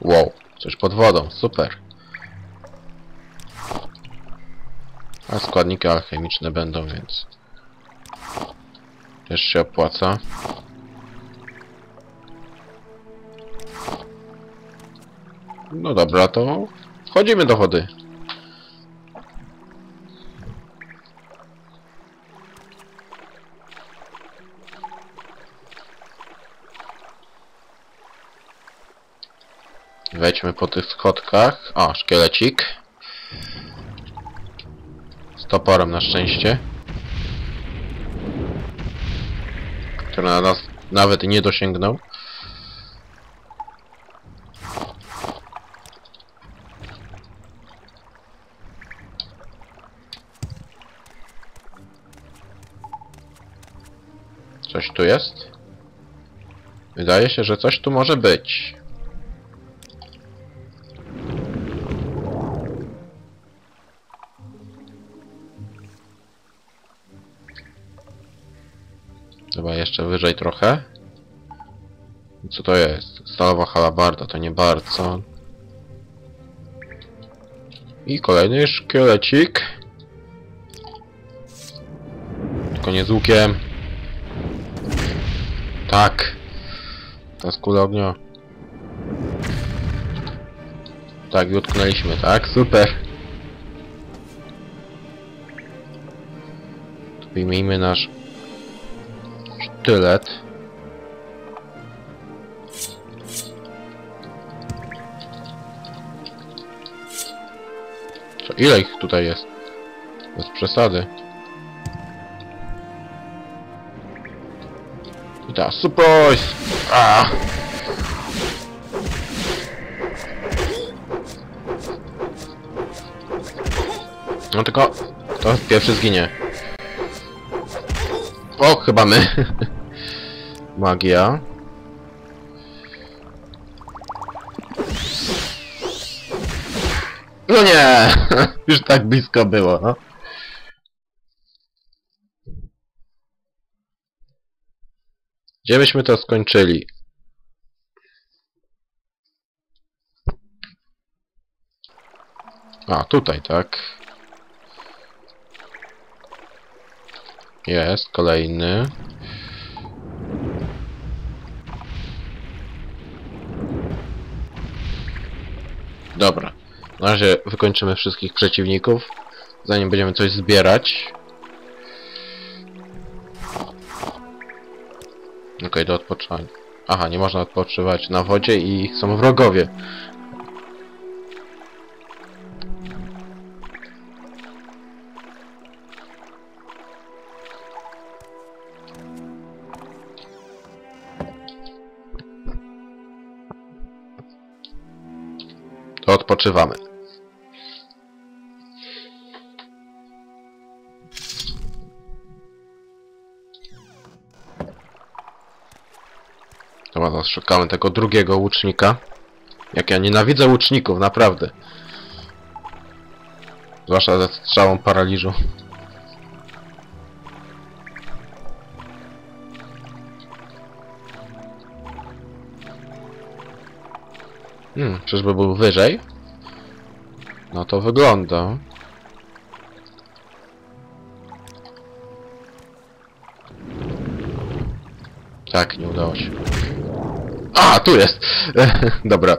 Wow, coś pod wodą, super. A składniki alchemiczne będą, więc... Też się opłaca. No dobra, to wchodzimy do wody. Wejdźmy po tych schodkach. O, szkielecik. Z toporem na szczęście. Który na nas nawet nie dosięgnął. Coś tu jest? Wydaje się, że coś tu może być. Jeszcze wyżej trochę. Co to jest? Stalowa halabarda, to nie bardzo. I kolejny szkielecik. Tylko nie z łukiem. Tak. To z kula ognia. Tak, i utknęliśmy, tak? Super. Wyjmijmy nasz sztylet. Co, ile ich tutaj jest? Bez przesady. I teraz surprise! A! No tylko to pierwszy zginie. O, chyba my. Magia. No nie! Już tak blisko było, no. Gdzie byśmy to skończyli? A, tutaj, tak. Jest, kolejny. Dobra. Na razie wykończymy wszystkich przeciwników, zanim będziemy coś zbierać. Okej, do odpoczywania. Aha, nie można odpoczywać na wodzie i są wrogowie. Odpoczywamy. Dobra, teraz szukamy tego drugiego łucznika. Jak ja nienawidzę łuczników, naprawdę. Zwłaszcza ze strzałą paraliżu. Hmm, czyżby był wyżej? No to wygląda. Tak, nie udało się. A, tu jest! Dobra.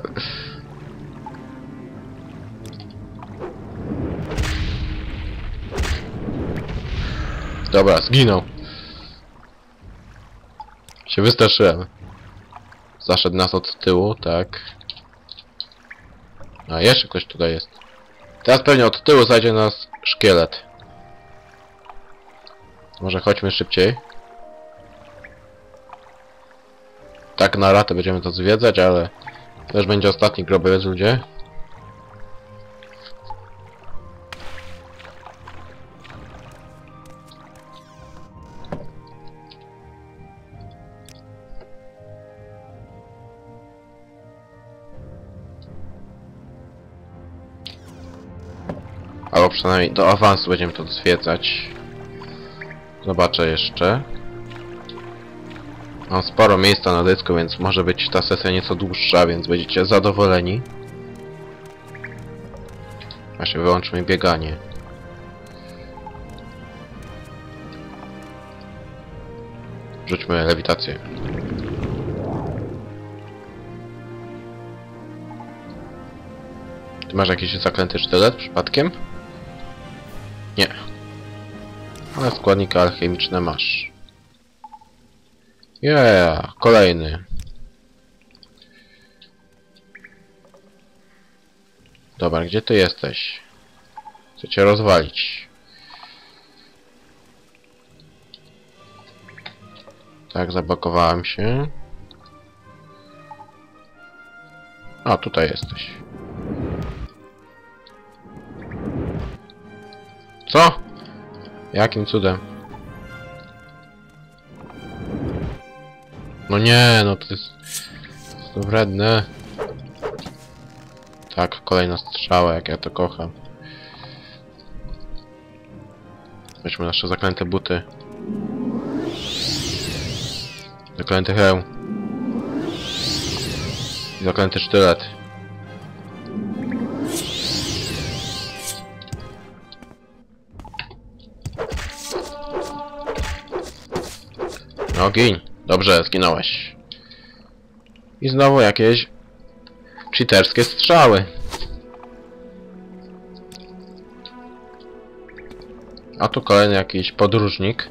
Dobra, zginął. Się wystraszyłem. Zaszedł nas od tyłu, tak. A, jeszcze ktoś tutaj jest. Teraz pewnie od tyłu zajdzie nas szkielet. Może chodźmy szybciej. Tak na ratę będziemy to zwiedzać, ale też będzie ostatni grobowiec ludzie. Przynajmniej do awansu będziemy to zwiedzać. Zobaczę jeszcze. Mam sporo miejsca na dysku, więc może być ta sesja nieco dłuższa, więc będziecie zadowoleni. Właśnie wyłączmy bieganie. Rzućmy lewitację. Ty masz jakiś zaklęty sztylet przypadkiem? Nie. Ale składniki alchemiczne masz. Yeah, kolejny. Dobra, gdzie ty jesteś? Chcę cię rozwalić. Tak, zablokowałem się. A, tutaj jesteś. Co? Jakim cudem? No nie, no to jest... To wredne. Tak, kolejna strzała, jak ja to kocham. Weźmy nasze zaklęte buty. Zaklęty hełm. Zaklęty sztylet. No gin. Dobrze, zginąłeś. I znowu jakieś cheaterskie strzały. A tu kolejny jakiś podróżnik.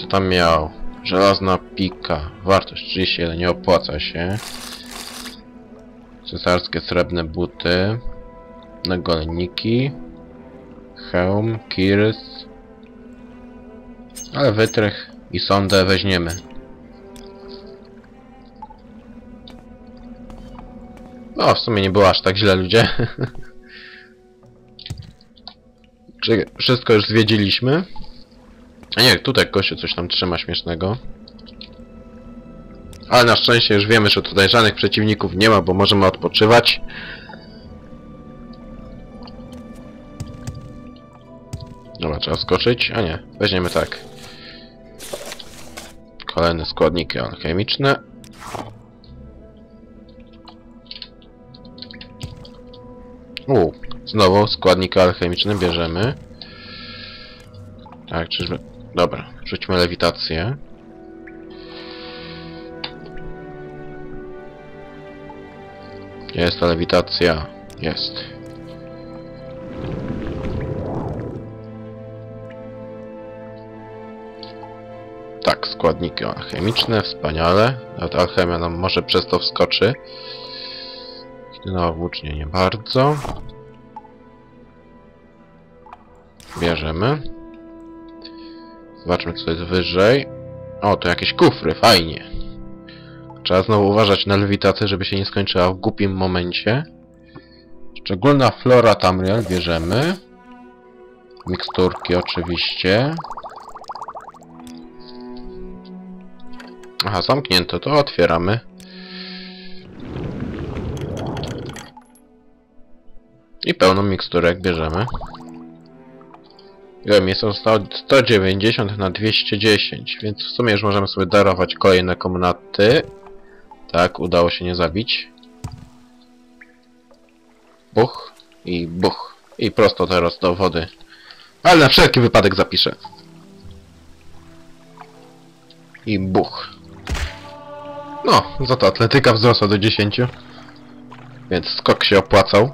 Co tam miał? Żelazna pika. Wartość 31, nie opłaca się. Cesarskie srebrne buty. Nagoleniki. Hełm, kirs. Ale wytrych i sondę weźmiemy. No, w sumie nie było aż tak źle, ludzie. Czy wszystko już zwiedziliśmy? A nie, tutaj gościu coś tam trzyma śmiesznego. Ale na szczęście już wiemy, że tutaj żadnych przeciwników nie ma, bo możemy odpoczywać. Dobra, trzeba skoczyć. A nie, weźmiemy tak. Kolejne składniki alchemiczne. U, znowu składniki alchemiczne bierzemy. Tak, czyżby... Dobra, rzućmy lewitację. Jest ta lewitacja. Jest. Tak, składniki alchemiczne, wspaniale. Nawet alchemia nam może przez to wskoczy. No, włócznie nie bardzo. Bierzemy. Zobaczmy, co jest wyżej. O, to jakieś kufry, fajnie. Trzeba znowu uważać na lewitację, żeby się nie skończyła w głupim momencie. Szczególna flora Tamriel bierzemy. Miksturki oczywiście. Aha, zamknięto, to otwieramy. I pełną miksturek bierzemy. Ile miejsca zostało? 190 na 210, więc w sumie już możemy sobie darować kolejne komnaty. Tak, udało się nie zabić. Buch i buch. I prosto teraz do wody. Ale na wszelki wypadek zapiszę. I buch. No, za to atletyka wzrosła do 10. Więc skok się opłacał.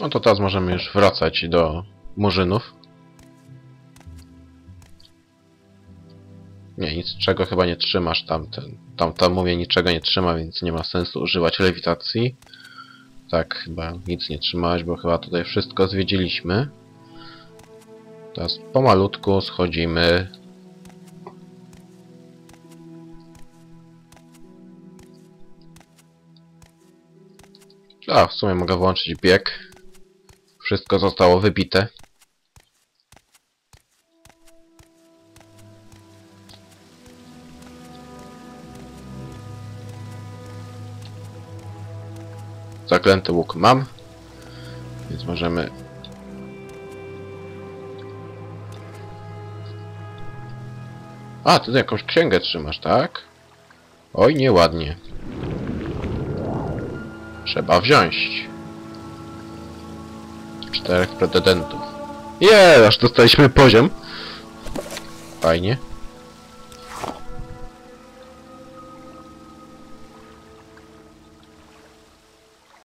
No to teraz możemy już wracać do murzynów. Nie, nic czego chyba nie trzymasz tamten. Tam, tam mówię niczego nie trzyma, więc nie ma sensu używać lewitacji. Tak, chyba nic nie trzymałeś, bo chyba tutaj wszystko zwiedziliśmy. Teraz pomalutku schodzimy. A, w sumie mogę włączyć bieg. Wszystko zostało wybite. Zaklęty łuk mam. Więc możemy... A, ty jakąś księgę trzymasz, tak? Oj, nieładnie. Trzeba wziąć. Czterech pretendentów. Je, aż dostaliśmy poziom. Fajnie.